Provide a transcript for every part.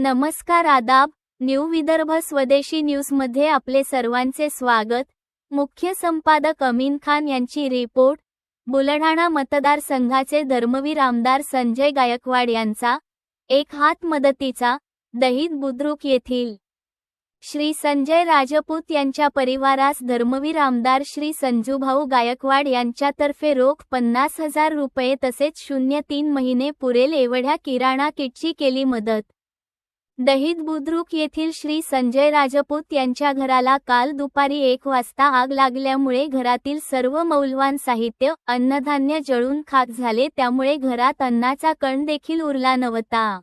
नमस्कार आदाब न्यू विदर्भ स्वदेशी न्यूजमध्ये आपले सर्वांचे स्वागत. मुख्य संपादक अमीन खान यांची रिपोर्ट. बुलढाणा मतदारसंघाचे धर्मवीर आमदार संजय गायकवाड यांचा एक हात मदतीचा दहित बुद्रुक येथील श्री संजय राजपूत यांच्या परिवारास धर्मवीर आमदार श्री संजूभाऊ गायकवाड यांच्यातर्फे रोख पन्नास हजार रुपये तसेच शून्य तीन महिने पुरेल एवढ्या किराणा किटची केली मदत. दहित बुद्रुक येथील श्री संजय राजपूत यांच्या घराला काल दुपारी एक वाजता आग लागल्यामुळे घरातील सर्व मौल्यवान साहित्य अन्नधान्य जळून खाक झाले त्यामुळे घरात अन्नाचा कण देखील उरला नव्हता.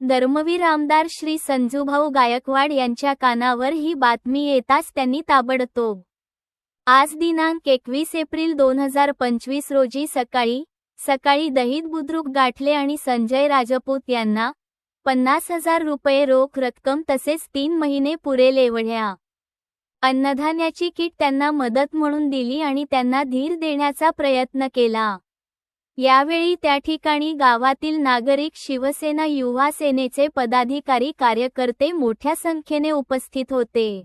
धर्मवीर आमदार श्री संजूभाऊ गायकवाड यांच्या कानावर ही बातमी येताच त्यांनी ताबडतोब आज दिनांक एकवीस एप्रिल दोन हजार पंचवीस रोजी सकाळी सकाळी दहित बुद्रुक गाठले आणि संजय राजपूत यांना पन्नास हजार रुपये रोख रक्कम तसेच तीन महिने पुरेल एवढ्या अन्नधान्याची किट त्यांना मदत म्हणून दिली आणि त्यांना धीर देण्याचा प्रयत्न केला. यावेळी त्या ठिकाणी गावातील नागरिक शिवसेना युवा सेनेचे पदाधिकारी कार्यकर्ते मोठ्या संख्येने उपस्थित होते.